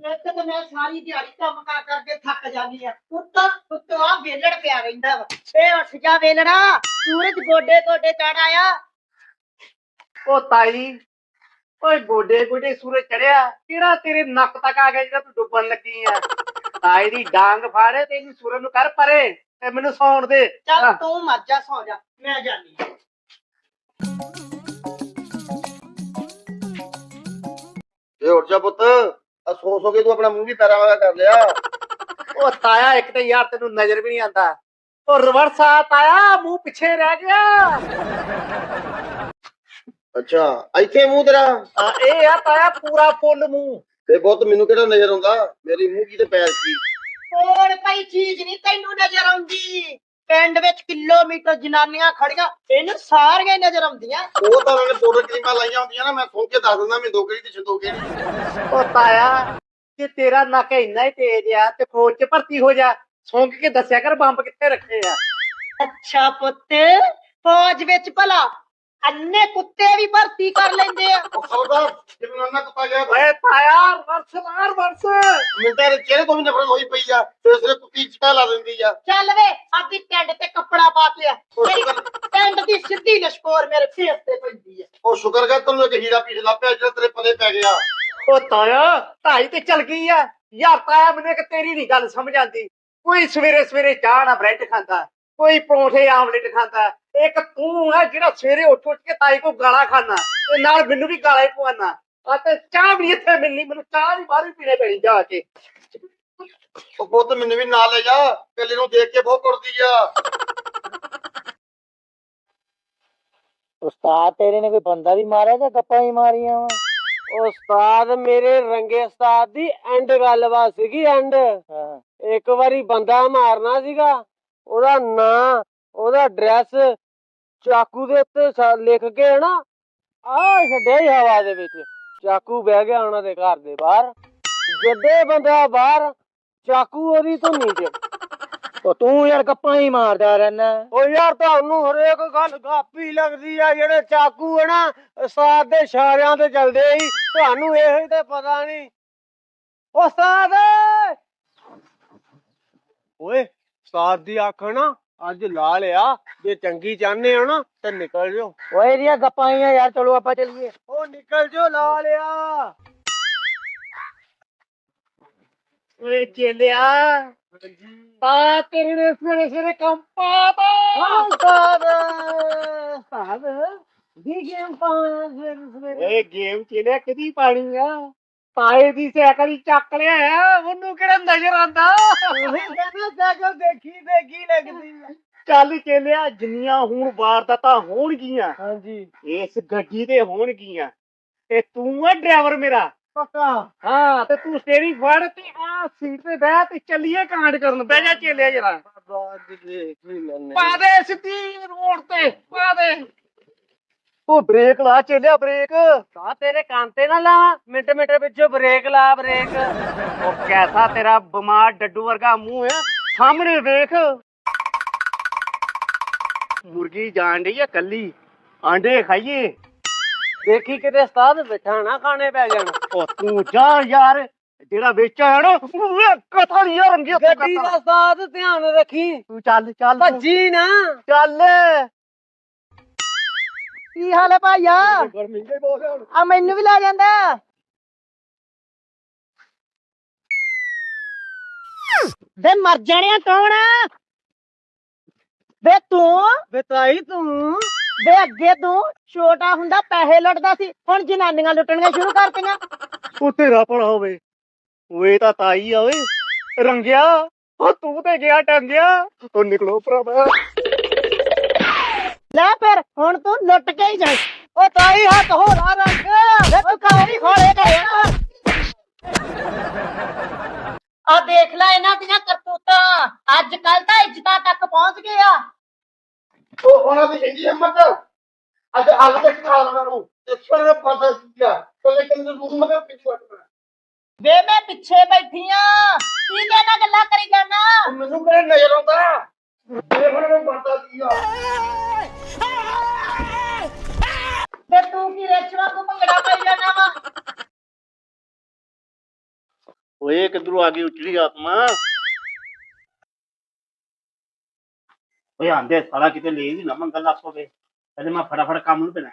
ਇੱਕ ਤਾਂ ਮੈਂ ਸਾਰੀ ਦਿਹਾੜੀ ਕੰਮ ਕਰ ਕਰਕੇ ਥੱਕ ਜਾਂਦੀ ਆ। ਉੱਤੋਂ ਉੱਤੋਂ ਆ ਵੇਲੜ ਪਿਆ ਰਹਿੰਦਾ ਵਾ। ਏ ਉੱਠ ਜਾ ਵੇਲੜਾ। ਸੂਰਜ ਗੋਡੇ ਗੋਡੇ ਚੜ ਆਇਆ। ਉਹ ਤਾਈ ਓਏ ਗੋਡੇ ਗੋਡੇ ਸੂਰਜ ਚੜਿਆ ਕਿਹੜਾ ਤੇਰੇ ਨੱਕ ਤੱਕ ਆ ਗਿਆ ਜਿਹੜਾ ਤੂੰ ਡੁੱਬਣ ਲੱਗੀ ਆ? ਤਾਈ ਦੀ ਡਾਂਗ ਫਾੜੇ ਤੇ ਇਹਨੂੰ ਸੂਰਜ ਨੂੰ ਕਰ ਪਰੇ ਤੇ ਮੈਨੂੰ ਸੌਣ ਦੇ। ਚੱਲ ਤੂੰ ਮਰ ਜਾ ਸੌ ਜਾ। ਮੈਂ ਜਾਨੀ ਆਂ। ਇਹ ਉੱਠ ਜਾ ਪੁੱਤ। ਆ ਸੋ ਸੋ ਕੇ ਤੂੰ ਆਪਣਾ ਮੂੰਹ ਵੀ ਪੈਰਾਂ ਵਾਲਾ ਕਰ ਲਿਆ। ਉਹ ਤਾਇਆ ਇੱਕ ਤੇ ਯਾਰ ਤੈਨੂੰ ਨਜ਼ਰ ਵੀ ਨਹੀਂ ਆਂਦਾ ਉਹ ਰਿਵਰਸ ਆ ਤਾਇਆ ਮੂੰਹ ਪਿੱਛੇ ਰਹਿ ਗਿਆ। ਅੱਛਾ ਇੱਥੇ ਮੂੰਹ ਤੇਰਾ? ਆ ਇਹ ਆ ਤਾਇਆ ਪੂਰਾ ਫੁੱਲ ਮੂੰਹ। ਤੇ ਬਹੁਤ ਮੈਨੂੰ ਕਿਹੜਾ ਨਜ਼ਰ ਆਉਂਦਾ? ਮੇਰੀ ਮੂੰਹ ਕੀ ਤੇ ਪੈਰ ਕੀ? ਕੋਲ ਪਈ ਚੀਜ਼ ਨਹੀਂ ਤੈਨੂੰ ਨਜ਼ਰ ਆਉਂਦੀ। ਪਿੰਡ ਵਿੱਚ ਕਿਲੋਮੀਟਰ ਜਨਾਨੀਆਂ ਖੜੀਆਂ ਇਹਨੂੰ ਸਾਰੀਆਂ ਹੀ ਨਜ਼ਰ ਆਉਂਦੀਆਂ। ਉਹ ਤਾਂ ਉਹਨਾਂ ਨੇ ਪਾਊਡਰ ਕਰੀਮਾਂ ਲਾਈਆਂ ਹੁੰਦੀਆਂ ਨਾ ਮੈਂ ਸੁਣ ਕੇ ਦੱਸ ਦਿੰਦਾ ਮੈਂ ਦੋ ਕਿਹੜੀ ਤੇ ਛਿੰਦੋ ਕਿਹੜੀ ਉਹ ਤਾਇਆ ਜੇ ਤੇਰਾ ਨੱਕ ਇੰਨਾ ਹੀ ਤੇਜ਼ ਆ ਤੇ ਫੌਜ 'ਚ ਭਰਤੀ ਹੋ ਜਾ ਸੌਂਕ ਕੇ ਦੱਸਿਆ ਕਰ ਬੰਬ ਕਿੱਥੇ ਰੱਖੇ ਆ। ਅੱਛਾ ਪੁੱਤ ਫੌਜ ਵਿੱਚ ਭਲਾ ਅੰਨੇ ਕੁੱਤੇ ਵੀ ਭਰਤੀ ਕਰ ਲੈਂਦੇ ਆ। ਉਹ ਖਬਰਦਾਰ ਜਿਵੇਂ ਉਹਨਾਂ ਕੁੱਤਾ ਗਿਆ ਓਏ ਤਾਇਆ ਰਿਵਰਸ ਮਾਰ ਰਿਵਰਸ ਮੈਨੂੰ ਤਾਂ ਇਹਦੇ ਚਿਹਰੇ ਤੋਂ ਵੀ ਨਫ਼ਰਤ ਹੋਈ ਪਈ ਆ ਤੇ ਸਿਰੇ ਕੁੱਤੀ ਚਟਾ ਲਾ ਦਿੰਦੀ ਆ। ਚੱਲ ਵੇ ਆਪਦੀ ਟੈਂਡ ਤੇ ਕੱਪੜਾ ਪਾ ਕੇ ਆ। ਉਹ ਤੇਰੀ ਸ਼ੁਕਰ ਟੈਂਡ ਦੀ ਸਿੱਧੀ ਲਸ਼ਕੋਰ ਮੇਰੇ ਫੇਸ ਤੇ ਪੈਂਦੀ ਆ। ਉਹ ਸ਼ੁਕਰ ਕਰ ਤੈਨੂੰ ਇੱਕ ਹੀਰਾ ਪੀਸ ਲੱਭਿਆ ਜਿਹੜਾ ਤੇਰੇ ਪਲੇ ਪੈ ਗਿਆ। ਉਹ ਤਾਇਆ ਢਾਈ ਤੇ ਚਲ ਗਈ ਆ। ਯਾਰ ਤਾਇਆ ਮੈਨੂੰ ਇੱਕ ਤੇਰੀ ਨਹੀਂ ਗੱਲ ਸਮਝ ਆਂਦੀ ਕੋਈ ਸਵੇਰੇ ਸਵੇਰੇ ਚਾਹ ਨਾਲ ਬ੍ਰੈਡ ਖਾਂਦਾ ਕੋਈ ਪਰੌਂਠੇ ਆਮਲੇਟ ਖਾਂਦਾ। ਇੱਕ ਤੂੰ ਹੈ ਜਿਹੜਾ ਸਵੇਰੇ ਉੱਠ ਉੱਠ ਕੇ ਤਾਈ ਕੋ ਗਾਲਾਂ ਖਾਣਾ ਤੇ ਨਾਲ ਮੈਨੂੰ ਵੀ ਗਾਲਾਂ ਹੀ ਪਵਾਨਾ ਆ ਤੇ ਚਾਹ ਵੀ ਇੱਥੇ ਮਿਲਣੀ ਮੈਨੂੰ ਚਾਹ ਵੀ ਬਾਹਰ ਹੀ ਪੀਣੇ ਪੈਣੀ ਜਾ ਕੇ। ਉਹ ਪੁੱਤ ਮੈਨੂੰ ਵੀ ਨਾਲ ਲੈ ਜਾ ਕੱਲੇ ਨੂੰ ਦੇਖ ਕੇ ਬਹੁਤ ਕੁੜਦੀ ਆ। ਉਸਤਾਦ ਤੇਰੇ ਨੇ ਕੋਈ ਬੰਦਾ ਵੀ ਮਾਰਿਆ ਜਾਂ ਗੱਪਾਂ ਹੀ ਮਾਰੀਆਂ ਵਾ? ਉਸਤਾਦ ਮੇਰੇ ਰੰਗੇ ਉਸਤਾਦ ਦੀ ਐਂਡ ਗੱਲਬਾਤ ਸੀਗੀ ਐਂਡ ਹਾਂ। ਇੱਕ ਵਾਰੀ ਬੰਦਾ ਮਾਰਨਾ ਸੀਗਾ ਉਹਦਾ ਨਾਂ ਉਹਦਾ ਐਡਰੈਸ ਚਾਕੂ ਦੇ ਉੱਤੇ ਲਿਖ ਕੇ ਨਾ ਆ ਛੱਡਿਆ ਹੀ ਹਵਾ ਦੇ ਵਿੱਚ। ਚਾਕੂ ਬਹਿ ਗਿਆ ਉਹਨਾਂ ਦੇ ਘਰ ਦੇ ਬਾਹਰ। ਜੱਦੇ ਬੰਦਾ ਬਾਹਰ, ਚਾਕੂ ਉਹਦੀ ਧੁੰਨੀ 'ਚ। ਉਹ ਤੂੰ ਯਾਰ ਗੱਪਾਂ ਹੀ ਮਾਰਦਾ ਰਹਿਣਾ ਓ ਯਾਰ ਤੁਹਾਨੂੰ ਹਰੇਕ ਗੱਲ ਗਾਪੀ ਲੱਗਦੀ ਆ, ਜਿਹੜੇ ਚਾਕੂ ਆ ਨਾ ਸਾਥ ਦੇ ਇਸ਼ਾਰਿਆਂ ਤੇ ਚੱਲਦੇ ਹੀ ਤੁਹਾਨੂੰ ਇਹੋ ਤੇ ਪਤਾ ਨਹੀਂ। ਉਸਤਾਦ ਓਏ ਉਸਤਾਦ ਦੀ ਅੱਖ ਨਾ ਅੱਜ ਲਾ ਲਿਆ ਜੇ ਚੰਗੀ ਚਾਹਨੇ ਹੋ ਨਾ ਤੇ ਨਿਕਲ ਜਾਓ। ਓਏ ਇਹਦੀਆਂ ਗੱਪਾਂ ਹੀ ਆ ਯਾਰ ਚਲੋ ਆਪਾਂ ਚੱਲੀਏ। ਓ ਨਿਕਲ ਜਾਓ ਲਾ ਲਿਆ। ਓਏ ਚੇਲਿਆ ਤਾ ਤੇਰੇ ਨੇ ਸਵੇਰੇ ਸਵੇਰੇ ਕੰਮ ਉਸਤਾਦ ਉਸਤਾਦ ਦੀ। ਗੇਮ ਪਾਉਣਾ ਸਵੇਰੇ ਸਵੇਰੇ। ਏ ਗੇਮ ਚੇਲਿਆ ਕਿਦੀ ਪਾਣੀ ਆ? ਤਾਏ ਦੀ ਸਾਈਕਲ ਚੱਕ ਲਿਆ ਆ ਉਹਨੂੰ ਕਿਹੜਾ ਨਜ਼ਰ ਆਂਦਾ ਉਹੀ ਕਹਿੰਦਾ ਸਾਈਕਲ ਦੇਖੀ ਦੇਖੀ ਲੱਗਦੀ ਆ। ਚੱਲ ਚੇਲਿਆ ਜਿੰਨੀਆਂ ਹੁਣ ਵਾਰਦਾਤਾਂ ਹੋਣਗੀਆਂ ਹਾਂਜੀ। ਇਸ ਗੱਡੀ ਤੇ ਹੋਣਗੀਆਂ ਤੇ ਤੂੰ ਆ ਡਰਾਈਵਰ ਮੇਰਾ। ਪੱਕਾ? ਹਾਂ ਤੇ ਤੂੰ ਸਟੇਰਿੰਗ ਫੜ ਤੇ ਆ ਸੀਟ ਤੇ ਬਹਿ ਤੇ ਚੱਲੀਏ ਕਾਂਡ ਕਰਨ। ਬਹਿ ਜਾ ਚੇਲਿਆ ਜਰਾ। ਬਾਅਦ ਦੇਖ ਹੀ ਲੈਣੇ ਪਾ ਦੇ ਸਿੱਧੀ ਰੋਡ ਤੇ ਪਾ ਦੇ। ਉਹ ਬ੍ਰੇਕ ਲਾ ਚੇਲਿਆ ਬ੍ਰੇਕ। ਸਾ ਤੇਰੇ ਕੰਨ ਤੇ ਨਾ ਲਾਵਾਂ। ਮਿੰਟ ਮਿੰਟ ਪਿੱਛੋਂ ਬ੍ਰੇਕ ਲਾ ਬ੍ਰੇਕ। ਉਹ ਕੈਸਾ ਤੇਰਾ ਬਿਮਾਰ ਡੱਡੂ ਵਰਗਾ ਮੂੰਹ ਹੈ? ਸਾਹਮਣੇ ਵੇਖ। ਮੁਰਗੀ ਜਾਣ ਡਈ ਆ ਕੱਲੀ। ਆਂਡੇ ਖਾਈਏ। ਦੇਖੀ ਕਿਤੇ ਉਸਤਾਦ ਬਿਠਾ ਨਾ ਖਾਣੇ ਪੈ ਜਾਣ। ਉਹ ਤੂੰ ਜਾ ਯਾਰ। ਜਿਹੜਾ ਵੇਚਿਆ ਹੈ ਨਾ ਉਹ ਕਥਾ ਨਹੀਂ ਯਾਰ ਅੰਗੀ ਗੱਡੀ ਦਾ ਉਸਤਾਦ ਧਿਆਨ ਰੱਖੀ। ਤੂੰ ਚੱਲ ਚੱਲ ਤੂੰ, ਭੱਜੀ ਨਾ। ਚੱਲ। ਕੀ ਹਾਲ ਹੈ ਭਾਈਆ? ਗਰਮੀ ਦੇ ਬਹੁਤ ਹੈ ਹੁਣ। ਆ ਮੈਨੂੰ ਵੀ ਲੈ ਜਾਂਦਾ। ਵੇ ਮਰ ਜਾਣਿਆ ਕੌਣ? ਆ ਵੇ ਤੂੰ? ਬਤਾਈ ਤੂੰ? ਵੇ ਅੱਗੇ ਤੂੰ? ਛੋਟਾ ਹੁੰਦਾ ਪੈਸੇ ਲੁੱਟਦਾ ਸੀ। ਹੁਣ ਜਨਾਨੀਆਂ ਲੁੱਟਣੀਆਂ ਸ਼ੁਰੂ ਕਰਤੀਆਂ। ਉਹ ਤੇਰਾ ਭਲਾ ਹੋਵੇ। ਓਏ ਤਾਂ ਤਾਈ ਆ ਓਏ। ਰੰਗਿਆ। ਉਹ ਤੂੰ ਤੇ ਗਿਆ ਟੰਗਿਆ। ਉਹ ਨਿਕਲੋ ਭਰਾਵਾ। ਲੈ ਫਿਰ ਹੁਣ ਤੂੰ ਲੁੱਟ ਕੇ ਹੀ ਜਾਈ। ਉਹ ਤਾਈ ਹੱਥ ਹੋ ਰਾ ਰੱਖ। ਵੇ ਤੂੰ ਕਾਹਦੀ ਖੋਲੇ ਕਰਿਆ ਆ ਦੇਖ ਲੈ ਇਹਨਾਂ ਦੀਆਂ ਕਰਤੂਤਾਂ। ਅੱਜ ਕੱਲ ਤਾਂ ਇੱਜ਼ਤਾਂ ਤੱਕ ਪਹੁੰਚ ਗਏ ਆ। ਉਹ ਉਹਨਾਂ ਦੀ ਇੰਨੀ ਹਿੰਮਤ। ਅੱਜ ਹੱਲ ਤੇ ਖਾ ਉਹਨਾਂ। ਨੂੰ ਤੇ ਫਿਰ ਪਤਾ ਸੀਗਾ ਤੇ ਲੇਕਿਨ ਨੂੰ ਮਗਰ ਪਿੱਛੇ ਹਟਣਾ ਵੇ ਮੈਂ ਪਿੱਛੇ ਬੈਠੀ ਆ। ਕੀ ਕਹਿਣਾ ਗੱਲਾਂ ਕਰੀ ਜਾਣਾ ਮੈਨੂੰ ਕਿਹੜਾ ਨਜ਼ਰ ਆਉਂਦਾ? ਦੇਖ ਉਹਨਾਂ ਨੂੰ ਪਤਾ ਸੀਗਾ ਤੇ ਤੂੰ ਕੀ ਰੇਸ਼ਮਾ ਨੂੰ ਭੰਗੜਾ ਪਾਈ ਜਾਣਾ ਵਾ ਓਏ ਕਿੱਧਰੋਂ ਆ ਗਈ ਉਚੜੀ ਆਤਮਾ ਓਏ ਆਂਦੇ ਸਾਲਾ ਕਿਤੇ ਲੈ ਵੀ ਨਾ ਮੰਗਲ ਲੱਗ ਪਵੇ ਅਜੇ ਮੈਂ ਫਟਾਫਟ ਕੰਮ ਨੂੰ ਪੈਣਾ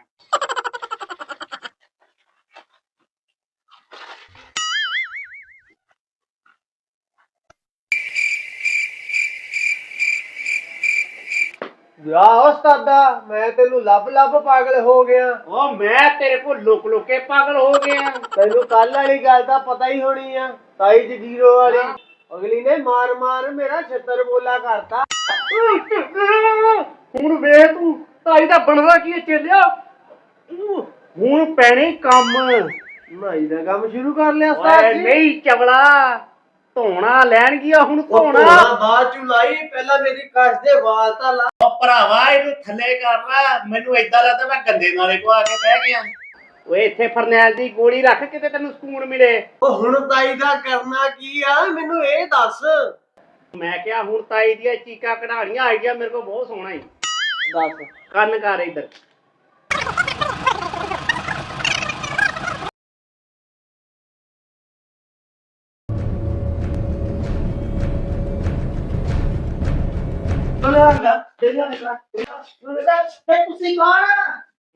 ਜਾ ਉਸਤਾਦਾ ਮੈਂ ਤੈਨੂੰ ਲੱਭ ਲੱਭ ਪਾਗਲ ਹੋ ਗਿਆ। ਉਹ ਮੈਂ ਤੇਰੇ ਕੋਲ ਲੁਕ ਲੁਕ ਕੇ ਪਾਗਲ ਹੋ ਗਿਆ। ਤੈਨੂੰ ਕੱਲ ਵਾਲੀ ਗੱਲ ਦਾ ਪਤਾ ਹੀ ਹੋਣੀ ਆ ਤਾਈ ਜਗੀਰੋ ਵਾਲੀ। ਅਗਲੀ ਨੇ ਮਾਰ ਮਾਰ ਮੇਰਾ ਛੱਤਰ ਬੋਲਾ ਕਰਤਾ। ਹੁਣ ਵੇ ਤੂੰ ਤਾਈ ਦਾ ਬਣਦਾ ਕੀ ਹੈ ਚੇਲਿਆ? ਹੁਣ ਪੈਣੇ ਕੰਮ। ਨਾਈ ਦਾ ਕੰਮ ਸ਼ੁਰੂ ਕਰ ਲਿਆ ਓਏ ਉਸਤਾਦ ਜੀ। ਨਹੀਂ ਚਵਲਾ। ਧੋਣਾ ਲੈਣ ਗਿਆ ਹੁਣ ਧੋਣਾ। ਬਾਅਦ ਚ ਲਾਈ ਪਹਿਲਾਂ ਮੇਰੀ ਕੱਸ ਦੇ ਵਾਲ ਤਾਂ ਲਾ। ਉਹ ਭਰਾਵਾ ਇਹਨੂੰ ਥੱਲੇ ਕਰ ਲੈ। ਮੈਨੂੰ ਏਦਾਂ ਲੱਗਦਾ ਮੈਂ ਗੰਦੇ ਨਾਲੇ ਕੋ ਆ ਕੇ ਬਹਿ ਗਿਆ। ਓਏ ਇੱਥੇ ਫਰਨੈਲ ਦੀ ਗੋਲੀ ਰੱਖ ਕਿਤੇ ਤੈਨੂੰ ਸਕੂਨ ਮਿਲੇ। ਉਹ ਹੁਣ ਤਾਈ ਦਾ ਕਰਨਾ ਕੀ ਆ? ਮੈਨੂੰ ਇਹ ਦੱਸ। ਮੈਂ ਕਿਹਾ ਹੁਣ ਤਾਈ ਦੀਆਂ ਚੀਕਾਂ ਕਢਾਣੀਆਂ ਆ ਗਿਆ ਮੇਰੇ ਕੋਲ ਬਹੁਤ ਸੋਹਣਾ ਹੀ ਦੱਸ। ਕੰਨ ਕਰ ਇੱਧਰ। ਤੁਸੀਂ ਕੌਣ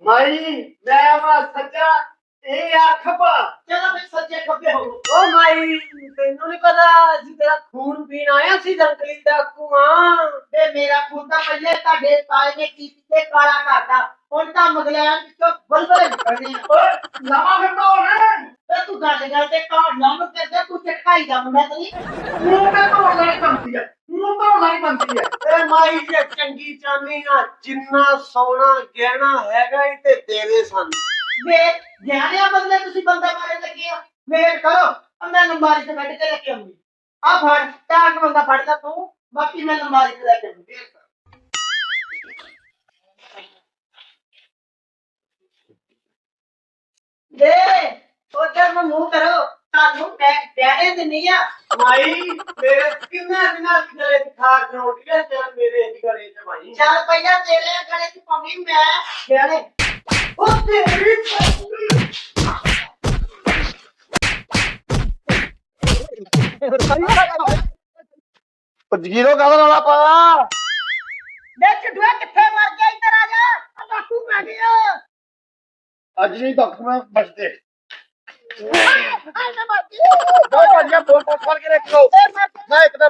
ਮਾਈ ਮੈਂ ਵਾ ਸੱਜਾ ਇਹ ਅੱਖ ਪਾ। ਚਲੋ ਫਿਰ ਸੱਜੇ ਖੱਬੇ ਹੋ ਓ ਮਾਈ ਤੈਨੂੰ ਨਹੀਂ ਪਤਾ ਅਸੀਂ ਤੇਰਾ ਖੂਨ ਪੀਣ ਆਇਆ ਸੀ ਜੰਗਲੀ ਡਾਕੂ ਆ। ਤੇ ਮੇਰਾ ਖੂਨ ਤਾਂ ਪਹਿਲੇ ਤੁਹਾਡੇ ਤਾਏ ਨੇ ਕੀਤੀ ਤੇ ਕਾਲਾ ਕਰਦਾ ਹੁਣ ਤਾਂ ਮਗਲਿਆਂ ਵਿੱਚੋਂ ਬਲਬਲੇ ਨਿਕਲਣੇ ਆ ਓਏ ਨਵਾਂ ਫਿਰਦਾ ਹੋਣਾ ਤੇ ਤੂੰ ਗੱਲ ਗੱਲ ਤੇ ਕਾਹ ਲੰਮ ਕਰਦੇ ਤੂੰ ਚਟਕਾਈ ਦਾ ਮੁੰਡਾ ਤੇ ਨਹੀਂ ਮੂੰਹ ਤੇ ਧੋਣ ਵਾਲੀ ਬੰਦੀ ਹੈ। ਮੂੰਹ ਧੋਣ ਵਾਲੀ ਬੰਦੀ ਹੈ। ਤੇ ਮਾਈ ਜੇ ਚੰਗੀ ਚਾਨੀ ਆ ਜਿੰਨਾ ਸੋਨਾ ਗਹਿਣਾ ਹੈਗਾ ਹੀ ਤੇ ਤੇਰੇ ਸਾਨੂੰ। ਵੇ ਗਿਆਨਿਆ ਬਦਲੇ ਤੁਸੀਂ ਬੰਦਾ ਮਾਰੇ ਲੱਗੇ ਆ ਵੇਟ ਕਰੋ ਆ ਮੈਂ ਲੰਬਾਰੀ ਤੇ ਕੱਢ ਕੇ ਲੈ ਕੇ ਆਉਂਗੀ ਆ ਫੜ ਚਾਰ ਕੁ ਬੰਦਾ ਫੜਦਾ ਤੂੰ ਬਾਕੀ ਮੈਂ ਲੰਬਾਰੀ ਤੇ ਲੈ ਕੇ ਆਉਂਗੀ ਵੇਟ ਕਰ। ਦੇ ਉਧਰ ਨੂੰ ਮੂੰਹ ਕਰੋ। ਤੁਹਾਨੂੰ ਡੈਣੇ ਤੇ ਨਹੀਂ ਆ। ਮਾਈ ਮੇਰੇ ਕਿੰਨਾ ਦਿਨਾਂ ਦੀ ਗਲੇ ਦੀ ਖਾਕ ਰੋਟੀਆਂ ਤੇ ਮੇਰੇ ਗਲੇ ਚ ਮਾਈ ਚੱਲ ਪਹਿਲਾਂ ਤੇਰੇ ਗਲੇ ਚ ਪਾਉਣੀ ਮੈਂ। ਡੈਣੇ ਉਹ ਤੇਰੀ ਜੀਰੋ ਕਾਹਦਾ ਰੌਲਾ ਪਾਇਆ ਦੇਖ ਡੂਆ ਕਿੱਥੇ ਮਰ ਗਿਆ ਇੱਧਰ ਆ ਜਾ ਆ ਡਾਕੂ ਪੈ ਗਿਆ ਅੱਜ ਨਹੀਂ ਤੱਕ ਮੈਂ ਬਚਦੇ ਆ ਨਾ ਮਰ ਗਿਆ ਦੋ ਭਾਜੀਆਂ ਫੋਨ ਫੋਨ ਫੜ ਕੇ ਰੱਖੋ ਇਹ ਮਰ ਗਿਆ ਮੈਂ ਇੱਕ ਤਾਂ